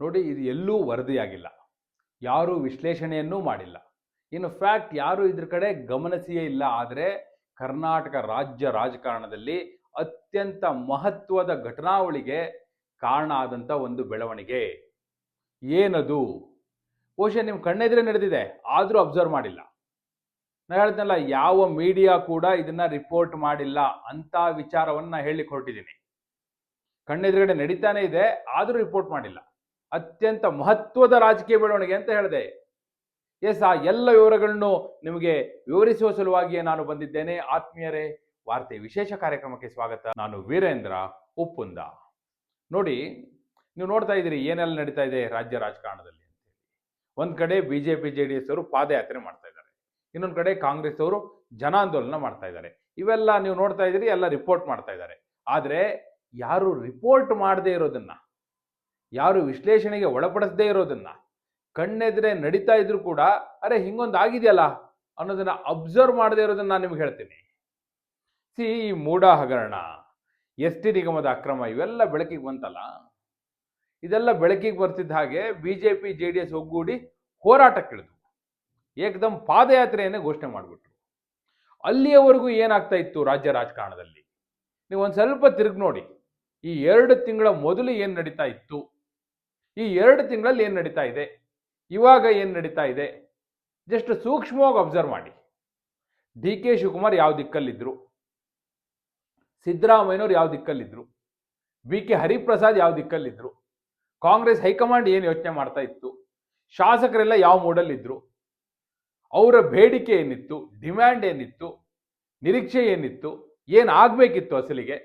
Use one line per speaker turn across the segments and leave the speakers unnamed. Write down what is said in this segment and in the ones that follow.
ನೋಡಿ, ಇದು ಎಲ್ಲೂ ವರದಿಯಾಗಿಲ್ಲ. ಯಾರೂ ವಿಶ್ಲೇಷಣೆಯನ್ನೂ ಮಾಡಿಲ್ಲ. ಇನ್ನು ಫ್ಯಾಕ್ಟ್ ಯಾರೂ ಇದ್ರ ಕಡೆ ಗಮನಿಸಿಯೇ ಇಲ್ಲ. ಆದರೆ ಕರ್ನಾಟಕ ರಾಜ್ಯ ರಾಜಕಾರಣದಲ್ಲಿ ಅತ್ಯಂತ ಮಹತ್ವದ ಘಟನಾವಳಿಗೆ ಕಾರಣ ಆದಂಥ ಒಂದು ಬೆಳವಣಿಗೆ. ಏನದು? ಬಹುಶಃ ನಿಮ್ಮ ಕಣ್ಣೆದ್ರೆ ನಡೆದಿದೆ. ಆದರೂ ಅಬ್ಸರ್ವ್ ಮಾಡಿಲ್ಲ. ನಾನು ಹೇಳ್ತೇನಲ್ಲ, ಯಾವ ಮೀಡಿಯಾ ಕೂಡ ಇದನ್ನ ರಿಪೋರ್ಟ್ ಮಾಡಿಲ್ಲ ಅಂತ ವಿಚಾರವನ್ನು ನಾನು ಹೇಳಿಕೊಟ್ಟಿದ್ದೀನಿ. ಕಣ್ಣೆದುರುಗಡೆ ನಡೀತಾನೆ ಇದೆ, ಆದರೂ ರಿಪೋರ್ಟ್ ಮಾಡಿಲ್ಲ. ಅತ್ಯಂತ ಮಹತ್ವದ ರಾಜಕೀಯ ಬೆಳವಣಿಗೆ ಅಂತ ಹೇಳಿದೆ. ಎಸ್ ಆ ಎಲ್ಲ ವಿವರಗಳನ್ನು ನಿಮಗೆ ವಿವರಿಸುವ ಸಲುವಾಗಿಯೇ ನಾನು ಬಂದಿದ್ದೇನೆ. ಆತ್ಮೀಯರೇ, ವಾರ್ತೆ ವಿಶೇಷ ಕಾರ್ಯಕ್ರಮಕ್ಕೆ ಸ್ವಾಗತ. ನಾನು ವೀರೇಂದ್ರ ಉಪ್ಪುಂದ. ನೋಡಿ, ನೀವು ನೋಡ್ತಾ ಇದ್ದೀರಿ, ಏನೆಲ್ಲ ನಡೀತಾ ಇದೆ ರಾಜ್ಯ ರಾಜಕಾರಣದಲ್ಲಿ ಒಂದು ಕಡೆ B J P J D S ಅವರು ಪಾದಯಾತ್ರೆ ಮಾಡ್ತಾ ಇದ್ದಾರೆ. ಇನ್ನೊಂದು ಕಡೆ ಕಾಂಗ್ರೆಸ್ ಅವರು ಜನಾಂದೋಲನ ಮಾಡ್ತಾ ಇದ್ದಾರೆ. ಇವೆಲ್ಲ ನೀವು ನೋಡ್ತಾ ಇದ್ದೀರಿ, ಎಲ್ಲ ರಿಪೋರ್ಟ್ ಮಾಡ್ತಾ ಇದ್ದಾರೆ. ಆದರೆ ಯಾರು ರಿಪೋರ್ಟ್ ಮಾಡದೇ ಇರೋದನ್ನ ಯಾರು ವಿಶ್ಲೇಷಣೆಗೆ ಒಳಪಡಿಸದೇ ಇರೋದನ್ನ, ಕಣ್ಣೆದ್ರೆ ನಡೀತಾ ಇದ್ರು ಕೂಡ, ಅರೆ, ಹಿಂಗೊಂದು ಆಗಿದೆಯಲ್ಲ? ಅನ್ನೋದನ್ನ ಅಬ್ಸರ್ವ್ ಮಾಡದೇ ಇರೋದನ್ನ ನಾನು ನಿಮ್ಗೆ ಹೇಳ್ತೀನಿ. ಸಿ ಈ ಮೂಢ ಹಗರಣ ಎಸ್ ಟಿ ನಿಗಮದ ಅಕ್ರಮ ಇವೆಲ್ಲ ಬೆಳಕಿಗೆ ಬಂತಲ್ಲ? ಇದೆಲ್ಲ ಬೆಳಕಿಗೆ ಬರ್ತಿದ್ದ ಹಾಗೆ B J P J D S ಒಗ್ಗೂಡಿ ಹೋರಾಟಕ್ಕಿಳಿದು ಏಕದಮ್ ಪಾದಯಾತ್ರೆಯನ್ನೇ ಘೋಷಣೆ ಮಾಡಿಬಿಟ್ರು. ಅಲ್ಲಿಯವರೆಗೂ ಏನಾಗ್ತಾ ಇತ್ತು ರಾಜ್ಯ ರಾಜಕಾರಣದಲ್ಲಿ? ನೀವು ಒಂದು ಸ್ವಲ್ಪ ತಿರುಗಿ ನೋಡಿ ಈ ಎರಡು ತಿಂಗಳ ಮೊದಲು ಏನು ನಡೀತಾ ಇತ್ತು? ಈ ಎರಡು ತಿಂಗಳಲ್ಲಿ ಏನು ನಡೀತಾ ಇದೆ? ಇವಾಗ ಏನು ನಡೀತಾ ಇದೆ? ಜಸ್ಟ್ ಸೂಕ್ಷ್ಮವಾಗಿ ಅಬ್ಸರ್ವ್ ಮಾಡಿ. ಡಿ ಕೆ ಶಿವಕುಮಾರ್ ಯಾವ ದಿಕ್ಕಲ್ಲಿದ್ದರು ಸಿದ್ದರಾಮಯ್ಯನವ್ರು ಯಾವ ದಿಕ್ಕಲ್ಲಿದ್ದರು ಬಿ ಕೆ ಹರಿಪ್ರಸಾದ್ ಯಾವ ದಿಕ್ಕಲ್ಲಿದ್ದರು ಕಾಂಗ್ರೆಸ್ ಹೈಕಮಾಂಡ್ ಏನು ಯೋಚನೆ ಮಾಡ್ತಾ ಇತ್ತು? ಶಾಸಕರೆಲ್ಲ ಯಾವ ಮೂಡಲ್ಲಿದ್ದರು ಅವರ ಬೇಡಿಕೆ ಏನಿತ್ತು? ಡಿಮ್ಯಾಂಡ್ ಏನಿತ್ತು? ನಿರೀಕ್ಷೆ ಏನಿತ್ತು? ಏನು ಆಗಬೇಕಿತ್ತು ಅಸಲಿಗೆ?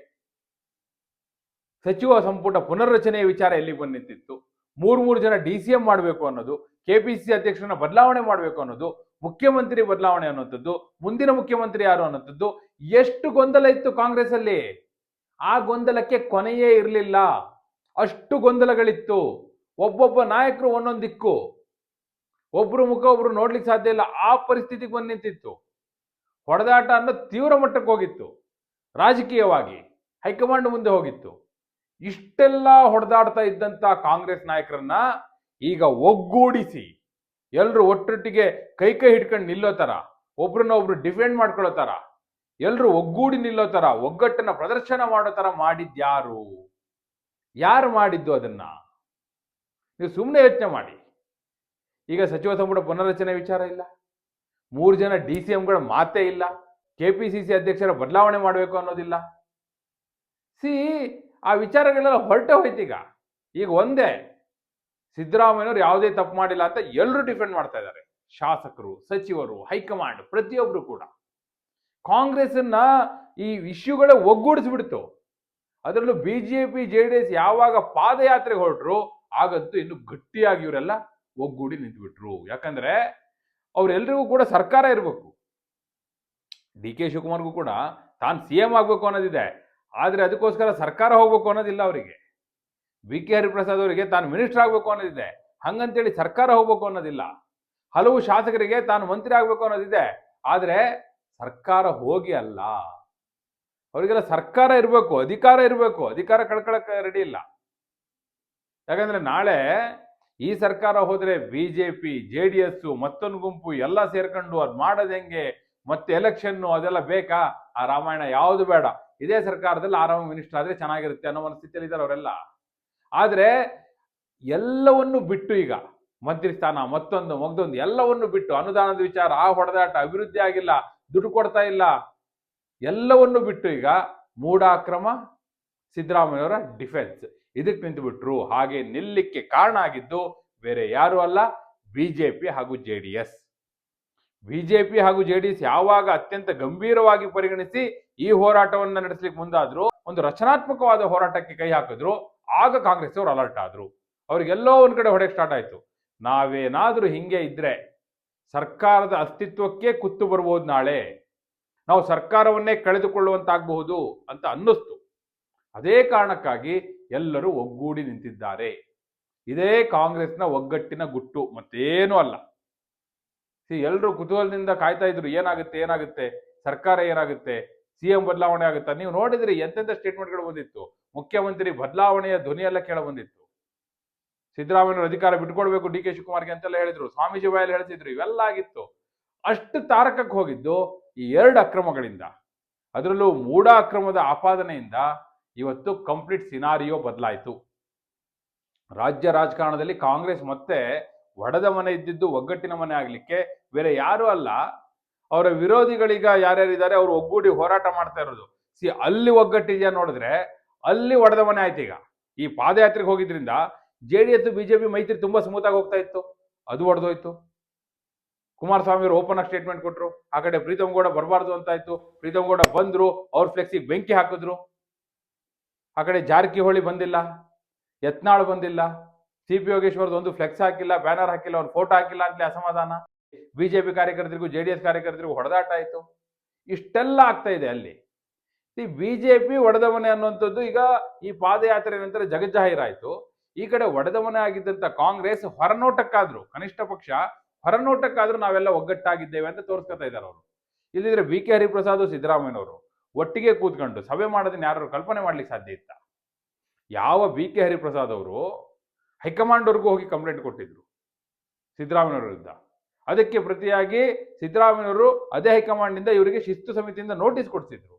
ಸಚಿವ ಸಂಪುಟ ಪುನರ್ರಚನೆಯ ವಿಚಾರ ಎಲ್ಲಿಗೆ ಬಂದು ಮೂರು ಮೂರು ಜನ ಡಿ ಸಿ ಎಂ ಮಾಡಬೇಕು ಅನ್ನೋದು, ಕೆ ಪಿ ಸಿ ಅಧ್ಯಕ್ಷರನ್ನ ಬದಲಾವಣೆ ಮಾಡಬೇಕು ಅನ್ನೋದು, ಮುಖ್ಯಮಂತ್ರಿ ಬದಲಾವಣೆ ಅನ್ನೋಂಥದ್ದು ಮುಂದಿನ ಮುಖ್ಯಮಂತ್ರಿ ಯಾರು ಅನ್ನೋಂಥದ್ದು ಎಷ್ಟು ಗೊಂದಲ ಇತ್ತು ಕಾಂಗ್ರೆಸ್ ಅಲ್ಲಿ ಆ ಗೊಂದಲಕ್ಕೆ ಕೊನೆಯೇ ಇರಲಿಲ್ಲ. ಅಷ್ಟು ಗೊಂದಲಗಳಿತ್ತು. ಒಬ್ಬೊಬ್ಬ ನಾಯಕರು ಒಂದೊಂದು ದಿಕ್ಕು. ಒಬ್ರು ಮುಖ ಒಬ್ರು ನೋಡ್ಲಿಕ್ಕೆ ಸಾಧ್ಯ ಇಲ್ಲ. ಆ ಪರಿಸ್ಥಿತಿಗೆ ಬಂದು ನಿಂತಿತ್ತು. ಹೊಡೆದಾಟ ಅನ್ನೋ ತೀವ್ರ ಮಟ್ಟಕ್ಕೆ ಹೋಗಿತ್ತು. ರಾಜಕೀಯವಾಗಿ ಹೈಕಮಾಂಡ್ ಮುಂದೆ ಹೋಗಿತ್ತು. ಇಷ್ಟೆಲ್ಲ ಹೊಡೆದಾಡ್ತಾ ಇದ್ದಂತ ಕಾಂಗ್ರೆಸ್ ನಾಯಕರನ್ನ ಈಗ ಒಗ್ಗೂಡಿಸಿ, ಎಲ್ರು ಒಟ್ಟೊಟ್ಟಿಗೆ ಕೈ ಕೈ ಹಿಡ್ಕೊಂಡು ನಿಲ್ಲೋ ತರ ಒಬ್ರನ್ನ ಒಬ್ರು ಡಿಫೆಂಡ್ ಮಾಡ್ಕೊಳ್ಳೋ ತರ, ಎಲ್ರು ಒಗ್ಗೂಡಿ ನಿಲ್ಲೋ ತರ, ಒಗ್ಗಟ್ಟನ್ನ ಪ್ರದರ್ಶನ ಮಾಡೋ ತರ ಮಾಡಿದ್ಯಾರು ಯಾರು? ಮಾಡಿದ್ದು ಅದನ್ನ? ನೀವು ಸುಮ್ಮನೆ ಯೋಚನೆ ಮಾಡಿ. ಈಗ ಸಚಿವ ಸಂಪುಟ ಪುನರ್ರಚನೆ ವಿಚಾರ ಇಲ್ಲ, ಮೂರು ಜನ ಡಿ ಸಿ ಎಂಗಳ ಮಾತೇ ಇಲ್ಲ, ಕೆ ಪಿ ಸಿ ಸಿ ಅಧ್ಯಕ್ಷರ ಬದಲಾವಣೆ ಮಾಡಬೇಕು ಅನ್ನೋದಿಲ್ಲ. ಸಿ ಆ ವಿಚಾರಗಳೆಲ್ಲ ಹೊರಟೆ ಹೋಯ್ತೀಗ ಈಗ. ಒಂದೇ, ಸಿದ್ದರಾಮಯ್ಯನವ್ರು ಯಾವುದೇ ತಪ್ಪು ಮಾಡಿಲ್ಲ ಅಂತ ಎಲ್ಲರೂ ಡಿಫೆಂಡ್ ಮಾಡ್ತಾ ಇದ್ದಾರೆ. ಶಾಸಕರು, ಸಚಿವರು, ಹೈಕಮಾಂಡ್ ಪ್ರತಿಯೊಬ್ಬರು ಕೂಡ. ಕಾಂಗ್ರೆಸ್ಸನ್ನ ಈ ಇಶ್ಯೂಗಳೇ ಒಗ್ಗೂಡಿಸ್ಬಿಡ್ತು. ಅದರಲ್ಲೂ B J P J D S ಯಾವಾಗ ಪಾದಯಾತ್ರೆಗೆ ಹೊರಟ್ರು, ಆಗಂತೂ ಇನ್ನು ಗಟ್ಟಿಯಾಗಿ ಇವರೆಲ್ಲ ಒಗ್ಗೂಡಿ ನಿಂತ್ಬಿಟ್ರು. ಯಾಕಂದ್ರೆ ಅವ್ರೆಲ್ರಿಗೂ ಕೂಡ ಸರ್ಕಾರ ಇರಬೇಕು. ಡಿ ಕೆ ಶಿವಕುಮಾರ್ಗೂ ಕೂಡ ತಾನು ಸಿ ಎಂ ಆಗಬೇಕು ಅನ್ನೋದಿದೆ. ಆದರೆ ಅದಕ್ಕೋಸ್ಕರ ಸರ್ಕಾರ ಹೋಗ್ಬೇಕು ಅನ್ನೋದಿಲ್ಲ ಅವರಿಗೆ. ವಿ ಕೆ ಹರಿಪ್ರಸಾದ್ ಅವರಿಗೆ ತಾನು ಮಿನಿಸ್ಟರ್ ಆಗಬೇಕು ಅನ್ನೋದಿದೆ. ಹಂಗಂತೇಳಿ ಸರ್ಕಾರ ಹೋಗ್ಬೇಕು ಅನ್ನೋದಿಲ್ಲ. ಹಲವು ಶಾಸಕರಿಗೆ ತಾನು ಮಂತ್ರಿ ಆಗಬೇಕು ಅನ್ನೋದಿದೆ. ಆದರೆ ಸರ್ಕಾರ ಹೋಗಿ ಅಲ್ಲ. ಅವರಿಗೆಲ್ಲ ಸರ್ಕಾರ ಇರಬೇಕು, ಅಧಿಕಾರ ಇರಬೇಕು. ಅಧಿಕಾರ ಕಳ್ಕೊಳಕ್ಕೆ ರೆಡಿ ಇಲ್ಲ. ಯಾಕಂದ್ರೆ ನಾಳೆ ಈ ಸರ್ಕಾರ ಹೋದ್ರೆ ಬಿ ಜೆ ಪಿ ಜೆ ಮತ್ತೊಂದು ಗುಂಪು ಎಲ್ಲ ಸೇರ್ಕೊಂಡು ಅದು ಮಾಡೋದು ಹೆಂಗೆ? ಮತ್ತೆ ಎಲೆಕ್ಷನ್ನು ಅದೆಲ್ಲ ಬೇಕಾ? ಆ ರಾಮಾಯಣ ಯಾವುದು ಬೇಡ. ಇದೇ ಸರ್ಕಾರದಲ್ಲಿ ಆರಾಮ ಮಿನಿಸ್ಟರ್ ಆದ್ರೆ ಚೆನ್ನಾಗಿರುತ್ತೆ ಅನ್ನೋ ಮನಸ್ಥಿತಿಯಲ್ಲಿ ಇದ್ದಾರೆ ಅವರೆಲ್ಲ. ಆದರೆ ಎಲ್ಲವನ್ನು ಬಿಟ್ಟು ಈಗ ಮಂತ್ರಿ ಸ್ಥಾನ, ಮತ್ತೊಂದು ಮಗದೊಂದು ಎಲ್ಲವನ್ನು ಬಿಟ್ಟು ಅನುದಾನದ ವಿಚಾರ, ಆ ಹೊಡೆದಾಟ, ಅಭಿವೃದ್ಧಿ ಆಗಿಲ್ಲ, ದುಡ್ಡು ಕೊಡ್ತಾ ಇಲ್ಲ. ಎಲ್ಲವನ್ನು ಬಿಟ್ಟು ಈಗ ಮೂಢಾಕ್ರಮ ಸಿದ್ದರಾಮಯ್ಯವರ ಡಿಫೆನ್ಸ್ ಇದಕ್ಕೆ ನಿಂತು ಬಿಟ್ರು. ಹಾಗೆ ನಿಲ್ಲಿಕ್ಕೆ ಕಾರಣ ಆಗಿದ್ದು, ಬೇರೆ ಯಾರು ಅಲ್ಲ ಬಿಜೆಪಿ ಹಾಗೂ ಜೆ ಡಿ ಎಸ್ ಬಿಜೆಪಿ ಹಾಗೂ ಜೆಡಿಎಸ್ ಯಾವಾಗ ಅತ್ಯಂತ ಗಂಭೀರವಾಗಿ ಪರಿಗಣಿಸಿ ಈ ಹೋರಾಟವನ್ನ ನಡೆಸಲಿಕ್ಕೆ ಮುಂದಾದ್ರು, ಒಂದು ರಚನಾತ್ಮಕವಾದ ಹೋರಾಟಕ್ಕೆ ಕೈ ಹಾಕಿದ್ರು, ಆಗ ಕಾಂಗ್ರೆಸ್ ಅವರು ಅಲರ್ಟ್ ಆದ್ರು. ಅವ್ರಿಗೆಲ್ಲೋ ಒಂದ್ ಕಡೆ ಹೊಡೆಯಕ್ಕೆ ಸ್ಟಾರ್ಟ್ ಆಯ್ತು. ನಾವೇನಾದ್ರೂ ಹಿಂಗೆ ಇದ್ರೆ ಸರ್ಕಾರದ ಅಸ್ತಿತ್ವಕ್ಕೆ ಕುತ್ತು ಬರ್ಬೋದು ನಾಳೆ. ನಾವು ಸರ್ಕಾರವನ್ನೇ ಕಳೆದುಕೊಳ್ಳುವಂತಾಗಬಹುದು ಅಂತ ಅನ್ನಿಸ್ತು. ಅದೇ ಕಾರಣಕ್ಕಾಗಿ ಎಲ್ಲರೂ ಒಗ್ಗೂಡಿ ನಿಂತಿದ್ದಾರೆ. ಇದೇ ಕಾಂಗ್ರೆಸ್ನ ಒಗ್ಗಟ್ಟಿನ ಗುಟ್ಟು ಮತ್ತೇನೂ ಅಲ್ಲ. ಸಿ ಎಲ್ಲರೂ ಕುತೂಹಲದಿಂದ ಕಾಯ್ತಾ ಇದ್ರು, ಏನಾಗುತ್ತೆ ಏನಾಗುತ್ತೆ, ಸರ್ಕಾರ ಏನಾಗುತ್ತೆ, ಸಿ ಎಂ ಬದಲಾವಣೆ ಆಗುತ್ತಾ? ನೀವು ನೋಡಿದ್ರಿ ಎಂತೆಂಥ ಸ್ಟೇಟ್ಮೆಂಟ್ಗಳು ಬಂದಿತ್ತು. ಮುಖ್ಯಮಂತ್ರಿ ಬದಲಾವಣೆಯ ಧ್ವನಿ ಎಲ್ಲ ಕೇಳ ಬಂದಿತ್ತು. ಸಿದ್ದರಾಮಯ್ಯವರು ಅಧಿಕಾರ ಬಿಟ್ಕೊಡ್ಬೇಕು ಡಿ ಕೆ ಶಿವಕುಮಾರ್ಗೆ ಅಂತೆಲ್ಲ ಹೇಳಿದ್ರು. ಸ್ವಾಮೀಜಿ ಬಾಯಲ್ಲಿ ಹೇಳ್ತಿದ್ರು, ಇವೆಲ್ಲ ಆಗಿತ್ತು. ಅಷ್ಟು ತಾರಕಕ್ಕೆ ಹೋಗಿದ್ದು ಈ ಎರಡು ಅಕ್ರಮಗಳಿಂದ. ಅದರಲ್ಲೂ ಮೂಢ ಅಕ್ರಮದ ಆಪಾದನೆಯಿಂದ ಇವತ್ತು ಕಂಪ್ಲೀಟ್ ಸಿನಾರಿಯೋ ಬದಲಾಯಿತು. ರಾಜ್ಯ ರಾಜಕಾರಣದಲ್ಲಿ ಕಾಂಗ್ರೆಸ್ ಮತ್ತೆ ಒಡೆದ ಮನೆ ಇದ್ದಿದ್ದು ಒಗ್ಗಟ್ಟಿನ ಮನೆ ಆಗ್ಲಿಕ್ಕೆ ಬೇರೆ ಯಾರು ಅಲ್ಲ. ಅವರ ವಿರೋಧಿಗಳೀಗ ಯಾರ್ಯಾರಿದ್ದಾರೆ ಅವರು ಒಗ್ಗೂಡಿ ಹೋರಾಟ ಮಾಡ್ತಾ ಇರೋದು. ಸಿ ಅಲ್ಲಿ ಒಗ್ಗಟ್ಟಿದೆಯಾ ನೋಡಿದ್ರೆ ಅಲ್ಲಿ ಒಡೆದ ಮನೆ ಆಯ್ತು ಈಗ. ಈ ಪಾದಯಾತ್ರೆಗೆ ಹೋಗಿದ್ರಿಂದ ಜೆ ಡಿ ಎಸ್ ಬಿಜೆಪಿ ಮೈತ್ರಿ ತುಂಬಾ ಸ್ಮೂತ್ ಆಗಿ ಹೋಗ್ತಾ ಇತ್ತು. ಅದು ಒಡೆದೋಯ್ತು. ಕುಮಾರಸ್ವಾಮಿ ಅವರು ಓಪನ್ ಆಗಿ ಸ್ಟೇಟ್ಮೆಂಟ್ ಕೊಟ್ರು. ಆ ಕಡೆ ಪ್ರೀತಮ್ ಗೌಡ ಬರಬಾರ್ದು ಅಂತ ಆಯ್ತು. ಪ್ರೀತಮ್ ಗೌಡ ಬಂದ್ರು, ಅವ್ರ ಫ್ಲೆಕ್ಸಿಗೆ ಬೆಂಕಿ ಹಾಕಿದ್ರು. ಆ ಕಡೆ ಜಾರಕಿಹೊಳಿ ಬಂದಿಲ್ಲ. ಯತ್ನಾಳ್ ಬಂದಿಲ್ಲ. ಸಿ ಪಿ ಒಂದು ಫ್ಲೆಕ್ಸ್ ಹಾಕಿಲ್ಲ ಬ್ಯಾನರ್ ಹಾಕಿಲ್ಲ ಒಂದು ಫೋಟೋ ಹಾಕಿಲ್ಲ ಅಂತಲೇ ಅಸಮಾಧಾನ. ಬಿಜೆಪಿ ಕಾರ್ಯಕರ್ತರಿಗೂ ಜೆ ಡಿ ಎಸ್ ಕಾರ್ಯಕರ್ತರಿಗೂ ಹೊಡೆದಾಟ ಆಯಿತು. ಇಷ್ಟೆಲ್ಲ ಆಗ್ತಾ ಇದೆ ಅಲ್ಲಿ. ಈ ಬಿಜೆಪಿ ಒಡೆದ ಮನೆ ಅನ್ನುವಂಥದ್ದು ಈಗ ಈ ಪಾದಯಾತ್ರೆ ನಂತರ ಜಗಜ್ಜಾಹೀರಾಯಿತು ಈ ಕಡೆ ಒಡೆದ ಆಗಿದ್ದಂಥ ಕಾಂಗ್ರೆಸ್ ಹೊರನೋಟಕ್ಕಾದರೂ, ಕನಿಷ್ಠ ಪಕ್ಷ ಹೊರನೋಟಕ್ಕಾದ್ರೂ ನಾವೆಲ್ಲ ಒಗ್ಗಟ್ಟಾಗಿದ್ದೇವೆ ಅಂತ ತೋರಿಸ್ಕೊತಾ ಇದ್ದಾರೆ ಅವರು. ಇಲ್ಲಿದ್ರೆ ಬಿ ಕೆ ಹರಿಪ್ರಸಾದ್, ಸಿದ್ದರಾಮಯ್ಯನವರು ಒಟ್ಟಿಗೆ ಕೂತ್ಕೊಂಡು ಸಭೆ ಮಾಡೋದನ್ನ ಯಾರು ಕಲ್ಪನೆ ಮಾಡ್ಲಿಕ್ಕೆ ಸಾಧ್ಯ ಇತ್ತ? ಯಾವ ಬಿ ಕೆ ಹರಿಪ್ರಸಾದ್ ಅವರು ಹೈಕಮಾಂಡ್ವರೆಗೂ ಹೋಗಿ ಕಂಪ್ಲೇಂಟ್ ಕೊಟ್ಟಿದ್ರು ಸಿದ್ದರಾಮಯ್ಯ ವಿರುದ್ಧ ಅದಕ್ಕೆ ಪ್ರತಿಯಾಗಿ ಸಿದ್ದರಾಮಯ್ಯವರು ಅದೇ ಹೈಕಮಾಂಡ್ನಿಂದ ಇವರಿಗೆ ಶಿಸ್ತು ಸಮಿತಿಯಿಂದ ನೋಟಿಸ್ ಕೊಡ್ತಿದ್ರು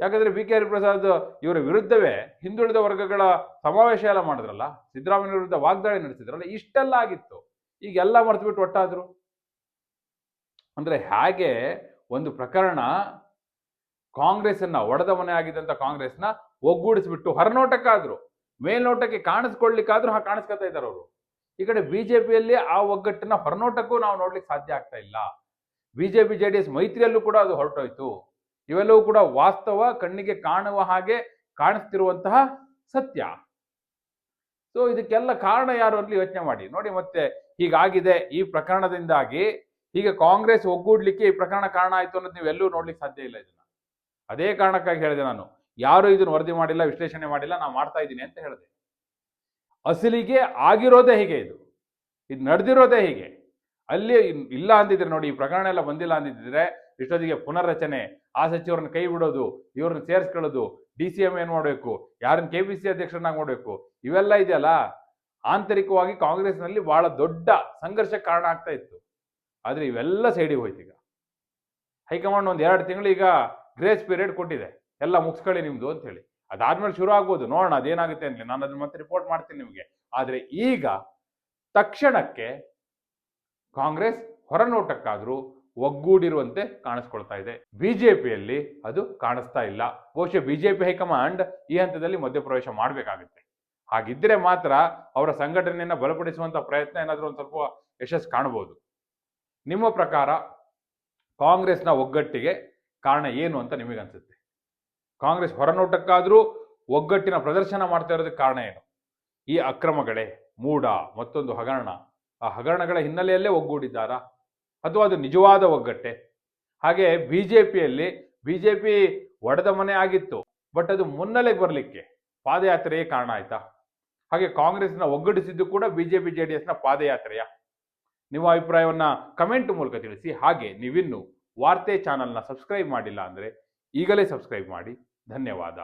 ಯಾಕಂದ್ರೆ ಬಿ ಕೆ ಹರಿಪ್ರಸಾದ್ ಇವರ ವಿರುದ್ಧವೇ ಹಿಂದುಳಿದ ವರ್ಗಗಳ ಸಮಾವೇಶ ಎಲ್ಲ ಮಾಡಿದ್ರಲ್ಲ ಸಿದ್ದರಾಮಯ್ಯ ವಿರುದ್ಧ ವಾಗ್ದಾಳಿ ನಡೆಸಿದ್ರಲ್ಲ ಇಷ್ಟೆಲ್ಲ ಆಗಿತ್ತು. ಈಗ ಎಲ್ಲ ಮರೆತುಬಿಟ್ಟು ಒಟ್ಟಾದ್ರು. ಅಂದ್ರೆ ಹಾಗೆ ಒಂದು ಪ್ರಕರಣ ಕಾಂಗ್ರೆಸ್ ಅನ್ನ ಒಡೆದ ಮನೆ ಆಗಿದ್ದಂತ ಕಾಂಗ್ರೆಸ್ನ ಒಗ್ಗೂಡಿಸ್ಬಿಟ್ಟು ಹೊರನೋಟಕ್ಕಾದ್ರು. ಮೇಲ್ನೋಟಕ್ಕೆ ಕಾಣಿಸ್ಕೊಳ್ಲಿಕ್ಕಾದ್ರೂ ಹಾಗೆ ಕಾಣಿಸ್ಕೊತಾ ಇದ್ದಾರೆ ಅವರು. ಈ ಕಡೆ ಬಿಜೆಪಿಯಲ್ಲಿ ಆ ಒಗ್ಗಟ್ಟನ್ನ ಹೊರನೋಟಕ್ಕೂ ನಾವು ನೋಡ್ಲಿಕ್ಕೆ ಸಾಧ್ಯ ಆಗ್ತಾ ಇಲ್ಲ. ಬಿಜೆಪಿ ಜೆ ಡಿ ಎಸ್ ಮೈತ್ರಿಯಲ್ಲೂ ಕೂಡ ಅದು ಹೊರಟೋಯ್ತು. ಇವೆಲ್ಲವೂ ಕೂಡ ವಾಸ್ತವ, ಕಣ್ಣಿಗೆ ಕಾಣುವ ಹಾಗೆ ಕಾಣಿಸ್ತಿರುವಂತಹ ಸತ್ಯ. ಸೊ ಇದಕ್ಕೆಲ್ಲ ಕಾರಣ ಯಾರು ಅಲ್ಲಿ ಯೋಚನೆ ಮಾಡಿ. ನೋಡಿ ಮತ್ತೆ ಹೀಗಾಗಿದೆ. ಈ ಪ್ರಕರಣದಿಂದಾಗಿ ಈಗ ಕಾಂಗ್ರೆಸ್ ಒಗ್ಗೂಡ್ಲಿಕ್ಕೆ ಈ ಪ್ರಕರಣ ಕಾರಣ ಆಯ್ತು ಅನ್ನೋದು ನೀವೆಲ್ಲೂ ನೋಡ್ಲಿಕ್ಕೆ ಸಾಧ್ಯ ಇಲ್ಲ ಇದನ್ನ. ಅದೇ ಕಾರಣಕ್ಕಾಗಿ ಹೇಳಿದೆ ನಾನು. ಯಾರು ಇದನ್ನು ವರದಿ ಮಾಡಿಲ್ಲ, ವಿಶ್ಲೇಷಣೆ ಮಾಡಿಲ್ಲ ನಾನು ಮಾಡ್ತಾ ಇದ್ದೀನಿ ಅಂತ ಹೇಳಿದೆ. ಅಸಲಿಗೆ ಆಗಿರೋದೇ ಹೀಗೆ ಇದು. ಇದು ನಡೆದಿರೋದೇ ಹೀಗೆ. ಅಲ್ಲಿ ಇಲ್ಲ ಅಂದಿದ್ರೆ ನೋಡಿ, ಈ ಪ್ರಕರಣ ಎಲ್ಲ ಬಂದಿಲ್ಲ ಅಂದಿದ್ರೆ ಇಷ್ಟೊತ್ತಿಗೆ ಪುನರ್ರಚನೆ, ಆ ಸಚಿವರನ್ನ ಕೈ ಬಿಡೋದು, ಇವ್ರನ್ನ ಸೇರಿಸ್ಕೊಳ್ಳೋದು, ಡಿ ಸಿ ಎಂ ಏನ್ ಮಾಡಬೇಕು, ಯಾರನ್ನ ಕೆ ಪಿ ಸಿ ಅಧ್ಯಕ್ಷರನ್ನಾಗಿ ಮಾಡಬೇಕು, ಇವೆಲ್ಲ ಇದೆಯಲ್ಲ? ಆಂತರಿಕವಾಗಿ ಕಾಂಗ್ರೆಸ್ನಲ್ಲಿ ಬಹಳ ದೊಡ್ಡ ಸಂಘರ್ಷಕ್ಕೆ ಕಾರಣ ಆಗ್ತಾ ಇತ್ತು. ಆದ್ರೆ ಇವೆಲ್ಲ ಸೈಡಿಗೆ ಹೋಯ್ತು ಈಗ. ಹೈಕಮಾಂಡ್ ಒಂದು ಎರಡು ತಿಂಗಳು ಈಗ ಗ್ರೇಸ್ ಪೀರಿಯಡ್ ಕೊಟ್ಟಿದೆ. ಎಲ್ಲ ಮುಗಿಸ್ಕೊಳ್ಳಿ ನಿಮ್ದು ಅಂತ ಹೇಳಿ. ಅದಾದ್ಮೇಲೆ ಶುರು ಆಗ್ಬೋದು ನೋಡೋಣ ಅದೇನಾಗುತ್ತೆ ಅಂತ ನಾನು ಅದನ್ನ ಮತ್ತೆ ರಿಪೋರ್ಟ್ ಮಾಡ್ತೀನಿ ನಿಮಗೆ. ಆದರೆ ಈಗ ತಕ್ಷಣಕ್ಕೆ ಕಾಂಗ್ರೆಸ್ ಹೊರನೋಟಕ್ಕಾದ್ರೂ ಒಗ್ಗೂಡಿರುವಂತೆ ಕಾಣಿಸ್ಕೊಳ್ತಾ ಇದೆ. ಬಿಜೆಪಿಯಲ್ಲಿ ಅದು ಕಾಣಿಸ್ತಾ ಇಲ್ಲ. ಬಹುಶಃ ಬಿಜೆಪಿ ಹೈಕಮಾಂಡ್ ಈ ಹಂತದಲ್ಲಿ ಮಧ್ಯಪ್ರವೇಶ ಮಾಡಬೇಕಾಗುತ್ತೆ. ಹಾಗಿದ್ರೆ ಮಾತ್ರ ಅವರ ಸಂಘಟನೆಯನ್ನ ಬಲಪಡಿಸುವಂತ ಪ್ರಯತ್ನ ಏನಾದರೂ ಒಂದು ಸ್ವಲ್ಪ ಯಶಸ್ಸು ಕಾಣಬಹುದು ನಿಮ್ಮ ಪ್ರಕಾರ ಕಾಂಗ್ರೆಸ್ನ ಒಗ್ಗಟ್ಟಿಗೆ ಕಾರಣ ಏನು ಅಂತ ನಿಮಗನ್ಸುತ್ತೆ? ಕಾಂಗ್ರೆಸ್ ಹೊರನೋಟಕ್ಕಾದರೂ ಒಗ್ಗಟ್ಟಿನ ಪ್ರದರ್ಶನ ಮಾಡ್ತಾ ಇರೋದಕ್ಕೆ ಕಾರಣ ಏನು? ಈ ಅಕ್ರಮಗಳೇ, ಮೂಢ, ಮತ್ತೊಂದು ಹಗರಣ. ಆ ಹಗರಣಗಳ ಹಿನ್ನೆಲೆಯಲ್ಲೇ ಒಗ್ಗೂಡಿದ್ದಾರಾ? ಅಥವಾ ಅದು ನಿಜವಾದ ಒಗ್ಗಟ್ಟೆ? ಹಾಗೆ ಬಿ ಜೆ ಪಿಯಲ್ಲಿ ಬಿ ಜೆ ಪಿ ಒಡೆದ ಮನೆ ಆಗಿತ್ತು, ಬಟ್ ಅದು ಮುನ್ನೆಲೆಗೆ ಬರಲಿಕ್ಕೆ ಪಾದಯಾತ್ರೆಯೇ ಕಾರಣ ಆಯ್ತಾ? ಹಾಗೆ ಕಾಂಗ್ರೆಸ್ನ ಒಗ್ಗಡಿಸಿದ್ದು ಕೂಡ B J P J D ಎಸ್ನ ಪಾದಯಾತ್ರೆಯ? ನಿಮ್ಮ ಅಭಿಪ್ರಾಯವನ್ನ ಕಮೆಂಟ್ ಮೂಲಕ ತಿಳಿಸಿ. ಹಾಗೆ ನೀವಿನ್ನು ವಾರ್ತೆ ಚಾನಲ್ನ ಸಬ್ಸ್ಕ್ರೈಬ್ ಮಾಡಿಲ್ಲ ಅಂದರೆ ಈಗಲೇ ಸಬ್ಸ್ಕ್ರೈಬ್ ಮಾಡಿ. धन्यवाद